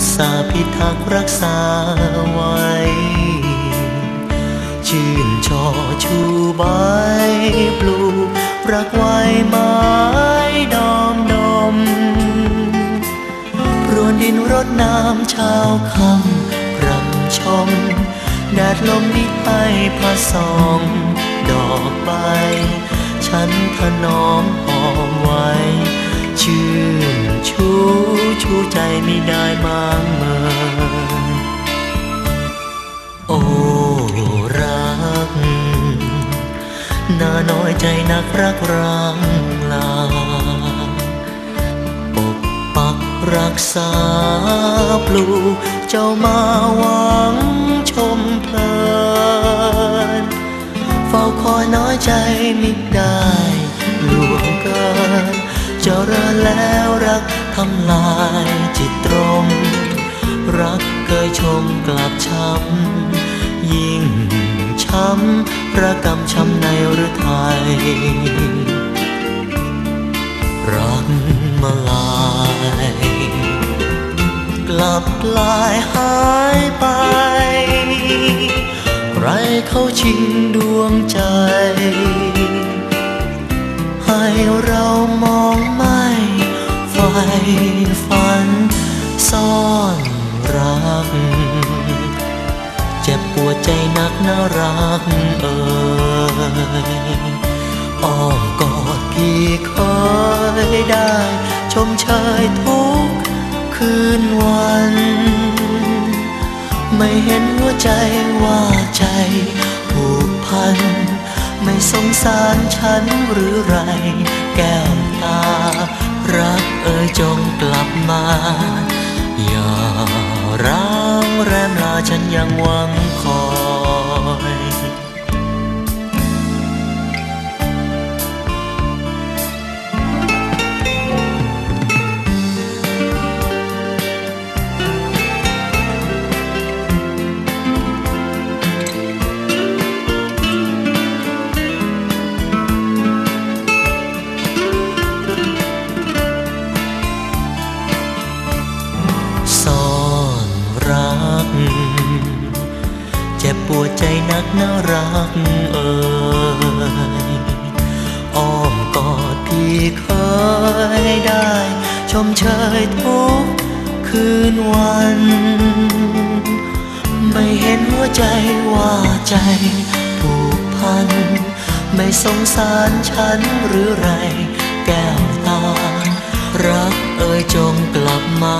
อุตสาห์พิทักษ์รักษาไว้ ชื่นชอชูใบปลูก รักไว้ไม้ดอมดมรวนดินรดน้ำเช้าคำรำชม แดดลมที่ให้พาสองดอกใบฉันถนอมหอมไว้ ชูใจไม่ได้มางเมินโอ้รักน่าน้อยใจนักรักรังลาปกปักรักษาปลูกเจ้ามาหวังชมเพลินเฝ้าคอยน้อยใจมิได้ลวงเกินเจ้าเริญแล้ว ทำลายจิตตรมรักเคยชมกลับช้ำ ยิ่งช้ำระกำช้ำในรือไทยรักมาลายกลับลายหายไป ใครเขาชิงดวงใจ ให้เรามอง ฝัน ซ่อนรัก เจ็บปวดใจนักน่ารักเอ่ยอ้อมกอดพี่เคยได้ ชมเชยทุกคืนวัน ไม่เห็นหัวใจว่าใจผูกพัน ไม่สงสารฉันหรือไรแก้วตา ก เจ็บปวดใจนักน่ารักเอ่ยอ้อมกอดพี่เคยได้ ชมเชยทุกคืนวัน ไม่เห็นหัวใจว่าใจผูกพัน ไม่สงสารฉันหรือไร แก้วตา รักเอ่ยจงกลับมา